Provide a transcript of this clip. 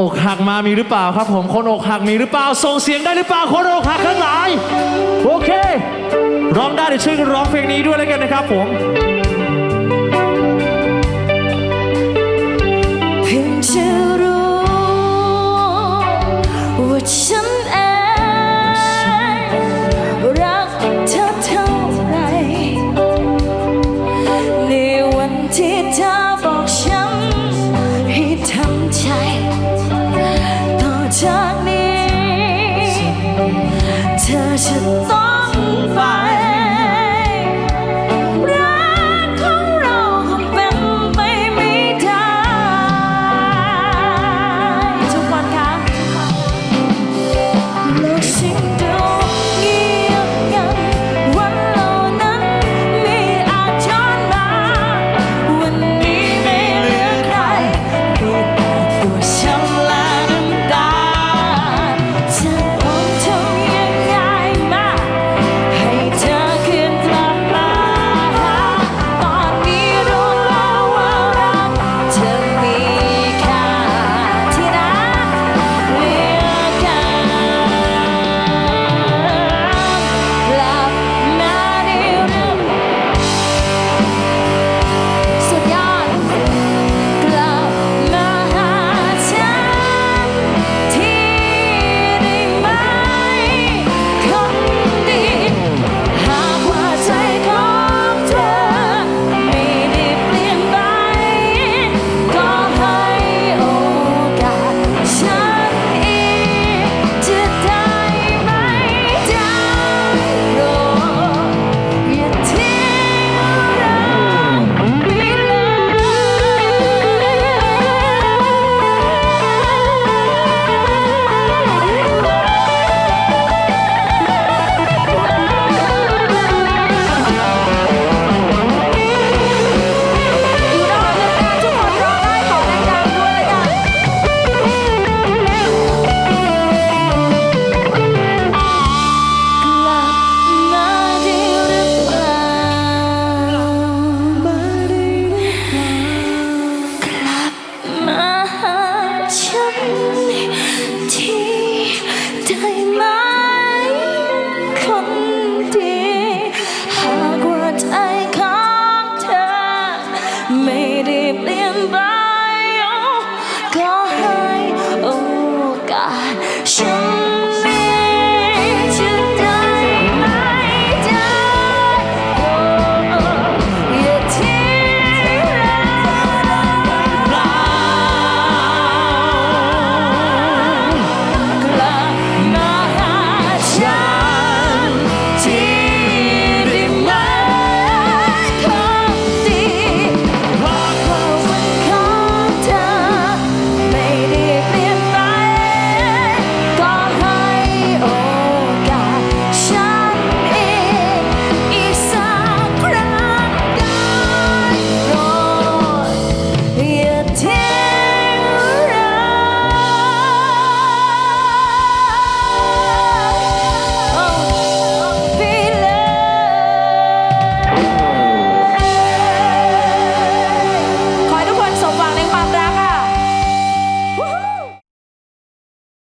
อกหักมามีหรือเปล่าครับ ผมคนอกหักมีหรือเปล่าส่งเสียงได้หรือเปล่าคนอกหักทั้งหลายโอเค ร้องได้เดี๋ยวช่วยกันร้องเพลงนี้ด้วยแล้วกันนะครับผม 这些东方